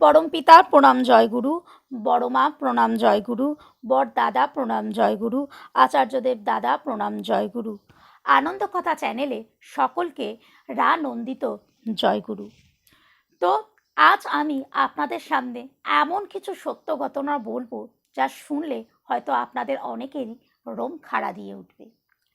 পরম পিতা প্রণাম জয়গুরু বড় মা প্রণাম জয়গুরু বর দাদা প্রণাম জয়গুরু আচার্যদেব দাদা প্রণাম জয়গুরু আনন্দ কথা চ্যানেলে সকলকে রা নন্দিত জয়গুরু তো আজ আমি আপনাদের সামনে এমন কিছু সত্য ঘটনা বলব যা শুনলে হয়তো আপনাদের অনেকেরই রোম খাড়া দিয়ে উঠবে।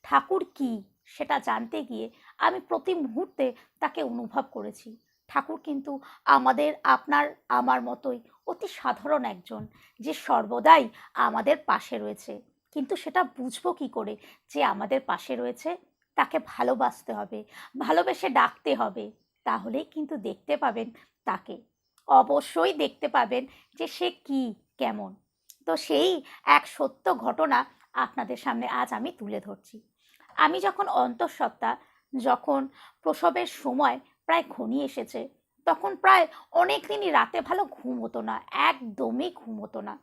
ঠাকুর কি সেটা জানতে গিয়ে আমি প্রতি মুহূর্তে তাকে অনুভব করেছি। ঠাকুর কিন্তু আমাদের আপনার, আমার মতোই অতি সাধারণ একজন যে সর্বদাই আমাদের পাশে রয়েছে। কিন্তু সেটা বুঝব কি করে যে আমাদের পাশে রয়েছে? তাকে ভালোবাসতে হবে, ভালোবেসে ডাকতে হবে। তাহলেই কিন্তু দেখতে পাবেন তাকে। অবশ্যই দেখতে পাবেন যে সে কি, কেমন। তো সেই এক সত্য ঘটনা আপনাদের সামনে আজ আমি তুলে ধরছি। আমি যখন অন্তঃসত্ত্বা, যখন প্রসবের সময় প্রায় ঘনিয়ে এসেছে। তখন প্রায় অনেক দিনই রাতে ভালো ঘুম হতো না, একদমই ঘুম হতো না।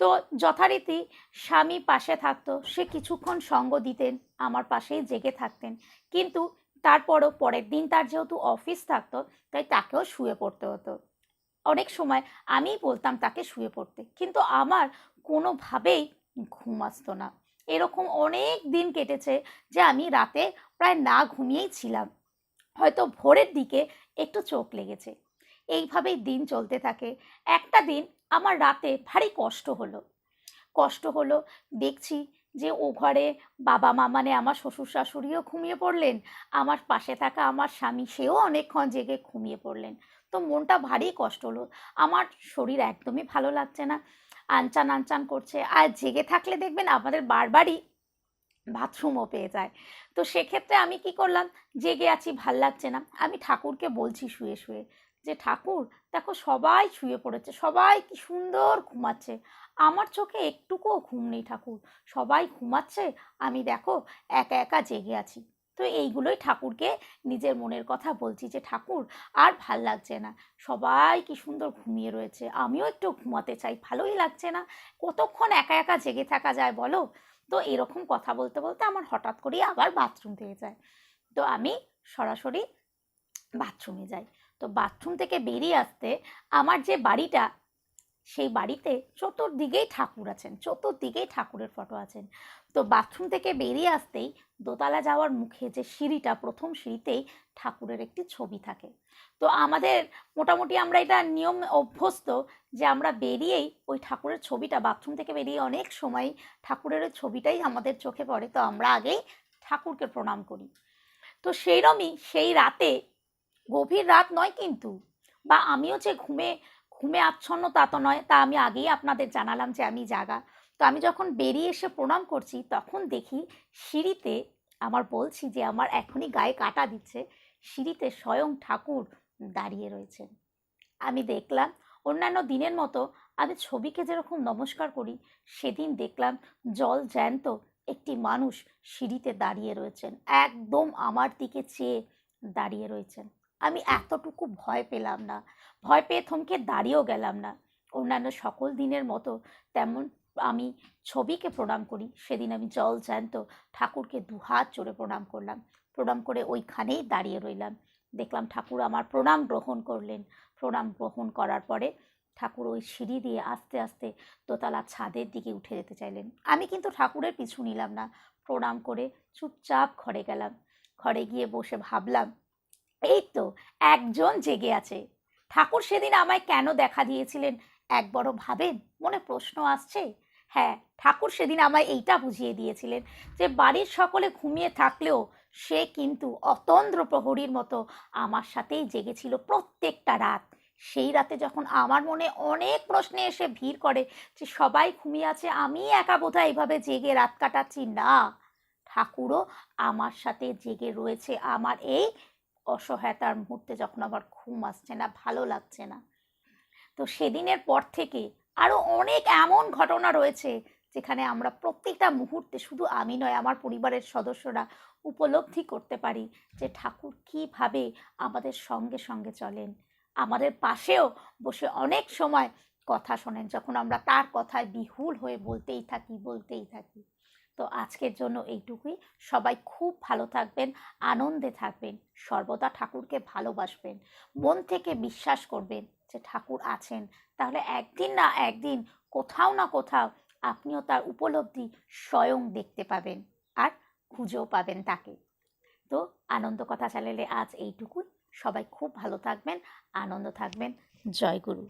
তো যথারীতি স্বামী পাশে থাকতো, সে কিছুক্ষণ সঙ্গ দিতেন, আমার পাশেই জেগে থাকতেন। কিন্তু তারপরও পরের দিন তার যেহেতু অফিস থাকতো, তাই তাকেও শুয়ে পড়তে হতো। অনেক সময় আমিই বলতাম তাকে শুয়ে পড়তে, কিন্তু আমার কোনোভাবেই ঘুম আসতো না। এরকম অনেক দিন কেটেছে যে আমি রাতে প্রায় না ঘুমিয়েই ছিলাম। হয়তো ভোরের দিকে একটু চোখ লেগেছে। এইভাবেই দিন চলতে থাকে। একটা দিন আমার রাতে ভারী কষ্ট হলো। কষ্ট হলো, দেখছি যে ও ঘরে বাবা মা মানে আমার শ্বশুর শাশুড়িও ঘুমিয়ে পড়লেন, আমার পাশে থাকা আমার স্বামী সেও অনেকক্ষণ জেগে ঘুমিয়ে পড়লেন। তো মনটা ভারী কষ্ট হলো। আমার শরীর একদমই ভালো লাগছে না। আনচান আনচান করছে। আর জেগে থাকলে দেখবেন আমাদের বারবারই বাথরুমও পেয়ে যায়। তো সেক্ষেত্রে আমি কি করলাম? জেগে আছি, ভালো লাগছে না। আমি ঠাকুরকে বলছি শুয়ে শুয়ে যে, ঠাকুর, দেখো সবাই শুয়ে পড়েছে, সবাই কি সুন্দর ঘুমাচ্ছে। আমার চোখে একটুকুও ঘুম নেই ঠাকুর। সবাই ঘুমাচ্ছে, আমি দেখো একা একা জেগে আছি। তো এইগুলোই ঠাকুরকে নিজের মনের কথা বলছি যে, ঠাকুর, আর ভালো লাগছে না। সবাই কি সুন্দর ঘুমিয়ে রয়েছে। আমিও একটু ঘুমাতে চাই। ভালোই লাগছে না। কতক্ষণ একা একা জেগে থাকা যায় বলো? তো এরকম কথা বলতে বলতে আমার হঠাৎ করেই আবার বাথরুম থেকে যায়। তো আমি সরাসরি বাথরুমে যাই। তো বাথরুম থেকে বেরিয়ে আসতে আমার যে বাড়িটা সেই বাড়িতে চতুর্দিকেই ঠাকুর আছেন, চতুর্দিকেই ঠাকুরের ফটো আছেন। তো বাথরুম থেকে বেরিয়ে আসতেই দোতলা যাওয়ার মুখে যে সিঁড়িটা, প্রথম সিঁড়িতেই ঠাকুরের একটি ছবি থাকে। তো আমাদের মোটামুটি আমরা এটা নিয়ম অভ্যস্ত যে আমরা বেরিয়েই ওই ঠাকুরের ছবিটা বাথরুম থেকে বেরিয়ে অনেক সময় ঠাকুরের ছবিটাই আমাদের চোখে পড়ে, তো আমরা আগেই ঠাকুরকে প্রণাম করি। তো সেইরমই সেই রাতে, গভীর রাত নয় কিন্তু, বা আমিও যে ঘুমে ঘুমে আচ্ছন্ন তা তো নয়, তা আমি আগেই আপনাদের জানালাম যে আমি জাগা। তো আমি যখন বেরিয়ে এসে প্রণাম করছি, তখন দেখি সিঁড়িতে আমার বলছি যে আমার এখনই গায়ে কাটা দিচ্ছে, সিঁড়িতে স্বয়ং ঠাকুর দাঁড়িয়ে রয়েছেন আমি দেখলাম অন্যান্য দিনের মতো আমি ছবিকে যেরকম নমস্কার করি, সেদিন দেখলাম জল জ্যান্ত একটি মানুষ সিঁড়িতে দাঁড়িয়ে রয়েছেন, একদম আমার দিকে চেয়ে দাঁড়িয়ে রয়েছেন। আমি এতটুকু ভয় পেলাম না। ভয় পেয়ে থমকে দাঁড়িয়েও গেলাম না। অন্যান্য সকল দিনের মতো তেমন আমি ছবিকে প্রণাম করি। সেদিন আমি জল জ্যান্ত ঠাকুরকে দুহাত জোরে প্রণাম করলাম। প্রণাম করে ওইখানেই দাঁড়িয়ে রইলাম। দেখলাম ঠাকুর আমার প্রণাম গ্রহণ করলেন। প্রণাম গ্রহণ করার পরে ঠাকুর ওই সিঁড়ি দিয়ে আস্তে আস্তে দোতলা ছাদের দিকে উঠে যেতে চাইলেন। আমি কিন্তু ঠাকুরের পিছু নিলাম না। প্রণাম করে চুপচাপ ঘরে গেলাম। ঘরে গিয়ে বসে ভাবলাম এই তো একজন জেগে আছে। ঠাকুর সেদিন আমায় কেন দেখা দিয়েছিলেন একবারও ভাবেন? মনে প্রশ্ন আসছে। হ্যাঁ ঠাকুর সেদিন আমায় এইটা বুঝিয়ে দিয়েছিলেন যে বাড়ির সকলে ঘুমিয়ে থাকলেও সে কিন্তু অতন্দ্র প্রহরীর মতো আমার সাথেই জেগেছিল প্রত্যেকটা রাত। সেই রাতে যখন আমার মনে অনেক প্রশ্নে এসে ভিড় করে যে সবাই ঘুমিয়ে আছে, আমি একা বোধহয় এইভাবে জেগে রাত কাটাচ্ছি না। ঠাকুরও আমার সাথে জেগে রয়েছে। আমার এই অসহায়তার মুহূর্তে যখন আমার ঘুম আসছে না, ভালো লাগছে না। তো সেদিনের পর থেকে আরও অনেক এমন ঘটনা রয়েছে, যেখানে আমরা প্রত্যেকটা মুহূর্তে শুধু আমি নয়, আমার পরিবারের সদস্যরা উপলব্ধি করতে পারি যে ঠাকুর কীভাবে আমাদের সঙ্গে সঙ্গে চলেন। আমাদের পাশেও বসে অনেক সময় কথা শোনেন, যখন আমরা তার কথায় বিহুল হয়ে বলতেই থাকি বলতেই থাকি। তো আজকের জন্য এইটুকুই। সবাই খুব ভালো থাকবেন, আনন্দে থাকবেন, সর্বদা ঠাকুরকে ভালোবাসবেন, মন থেকে বিশ্বাস করবেন যে ঠাকুর আছেন। তাহলে একদিন না একদিন কোথাও না কোথাও আপনিও তার উপলব্ধি স্বয়ং দেখতে পাবেন আর খুঁজেও পাবেন তাকে। তো আনন্দ কথা চ্যানেলে আজ এইটুকুই। সবাই খুব ভালো থাকবেন, আনন্দ থাকবেন। জয় গুরু।